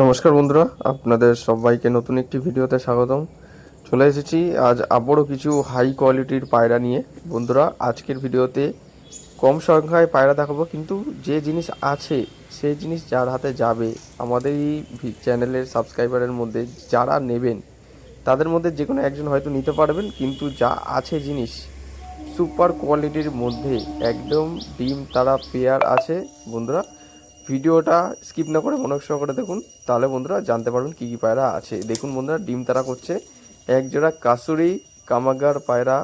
নমস্কার বন্ধুরা, আপনাদের সবাইকে নতুন একটি ভিডিওতে স্বাগতম। চলে এসেছি আজ আবারও কিছু হাই কোয়ালিটির পায়রা নিয়ে। বন্ধুরা, আজকের ভিডিওতে কম সংখ্যায় পায়রা দেখাবো, কিন্তু যে জিনিস আছে, সেই জিনিস যার হাতে যাবে, আমাদের এই চ্যানেলের সাবস্ক্রাইবারের মধ্যে যারা নেবেন, তাদের মধ্যে যে কোনো একজন হয়তো নিতে পারবেন, কিন্তু যা আছে জিনিস সুপার কোয়ালিটির মধ্যে একদম ডিম তারা পেয়ার আছে। বন্ধুরা ভিডিওটা স্কিপ না করে মনোযোগ সহকারে দেখুন। তাহলে বন্ধুরা জানতে পারবেন কী কী পায়রা আছে। দেখুন বন্ধুরা, ডিম তারা করছে। একজোড়া কাসুরি, কামাগার পায়রা,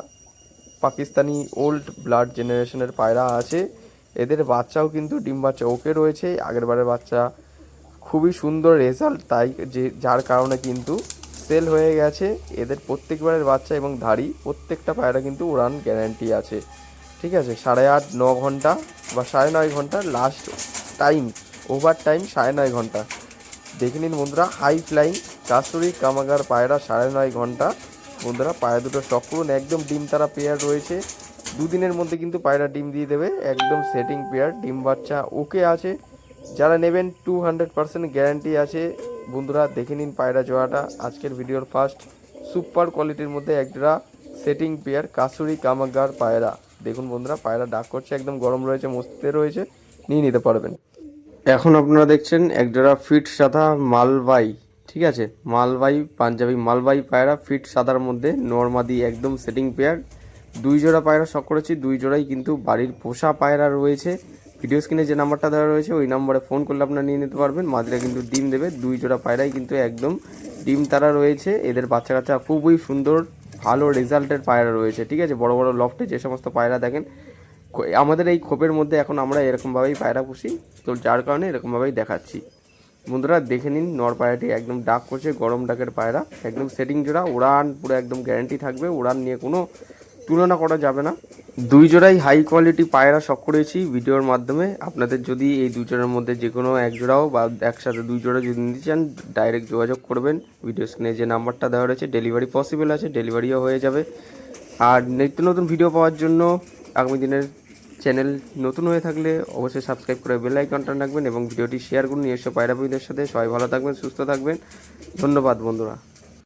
পাকিস্তানি ওল্ড ব্লাড জেনারেশনের পায়রা আছে। এদের বাচ্চাও কিন্তু ডিম বাচ্চা, ওকে রয়েছে। আগের বারের বাচ্চা খুবই সুন্দর রেজাল্ট, তাই যে, যার কারণে কিন্তু সেল হয়ে গেছে। এদের প্রত্যেকবারের বাচ্চা এবং ধাড়ি, প্রত্যেকটা পায়রা কিন্তু উড়ান গ্যারান্টি আছে। ঠিক আছে, সাড়ে আট, ন ঘণ্টা বা সাড়ে নয় ঘণ্টা লাস্ট টাইম ওভার টাইম সাড়ে নয় ঘণ্টা। দেখে নিন বন্ধুরা হাই ফ্লাইং কাস্তুরি কামাগার পায়রা সাড়ে নয় ঘণ্টা। বন্ধুরা, পায়রা দুটো স্টক করুন, একদম ডিম তারা পেয়ার রয়েছে। দুদিনের মধ্যে কিন্তু পায়রা ডিম দিয়ে দেবে, একদম সেটিং পেয়ার ডিম বাচ্চা ওকে আছে। যারা নেবেন টু হান্ড্রেড পার্সেন্ট গ্যারান্টি আছে। বন্ধুরা, দেখে নিন পায়রা জোড়াটা, আজকের ভিডিওর ফার্স্ট সুপার কোয়ালিটির মধ্যে একটা সেটিং পেয়ার কাসুরি কামাগার পায়রা। দেখুন বন্ধুরা, পায়রা ডাক করছে, একদম গরম রয়েছে, মস্তিতে রয়েছে, নিয়ে নিতে পারবেন। এখন আপনারা দেখছেন একজোড়া ফিট সাদা মালবাই, ঠিক আছে? মালবাই, পাঞ্জাবি মালবাই পায়রা, ফিট সাদার মধ্যে নর্মাদি একদম সেটিং পেয়ার। দুই জোড়া পায়রা শখ করেছি, দুই জোড়াই কিন্তু বাড়ির পোষা পায়রা রয়েছে। ভিডিও স্ক্রিনে যে নাম্বারটা দেওয়া রয়েছে, ওই নম্বরে ফোন করলে আপনারা নিয়ে নিতে পারবেন। মাঝরা কিন্তু ডিম দেবে, দুই জোড়া পায়রাই কিন্তু একদম ডিম তারা রয়েছে। এদের বাচ্চা কাচ্চা খুবই সুন্দর ভালো রেজাল্টের পায়রা রয়েছে, ঠিক আছে? বড় বড় লফটে যে সমস্ত পায়রা দেখেন আমাদের এই খোপের মধ্যে এখন আমরা এরকমভাবেই পায়রা পুষি, তো যার কারণে এরকমভাবেই দেখাচ্ছি। বন্ধুরা, দেখে নিন, নর পায়রাটি একদম ডাক করছে, গরম ডাকের পায়রা, একদম সেটিং জোড়া, উড়ান পুরো একদম গ্যারান্টি থাকবে, উড়ান নিয়ে কোনো তুলনা করা যাবে না। দুই জোড়াই হাই কোয়ালিটি পায়রা শখ করেছি। ভিডিওর মাধ্যমে আপনাদের যদি এই দুই জোড়ার মধ্যে যে কোনো এক জোড়াও বা একসাথে দুই জোড়া যদি নিতে চান ডাইরেক্ট যোগাযোগ করবেন। ভিডিও স্ক্রিনে যে নাম্বারটা দেওয়া রয়েছে ডেলিভারি পসিবল আছে ডেলিভারিও হয়ে যাবে। আর নিত্য নতুন ভিডিও পাওয়ার জন্য আগামী দিনের চ্যানেল নতুন হয়ে থাকলে অবশ্যই সাবস্ক্রাইব করে বেল আইকনটা রাখবেন এবং ভিডিওটি শেয়ার করুন নিজস্ব পায়রাবীদের সাথে। সবাই ভালো থাকবেন, সুস্থ থাকবেন। ধন্যবাদ, বন্ধুরা।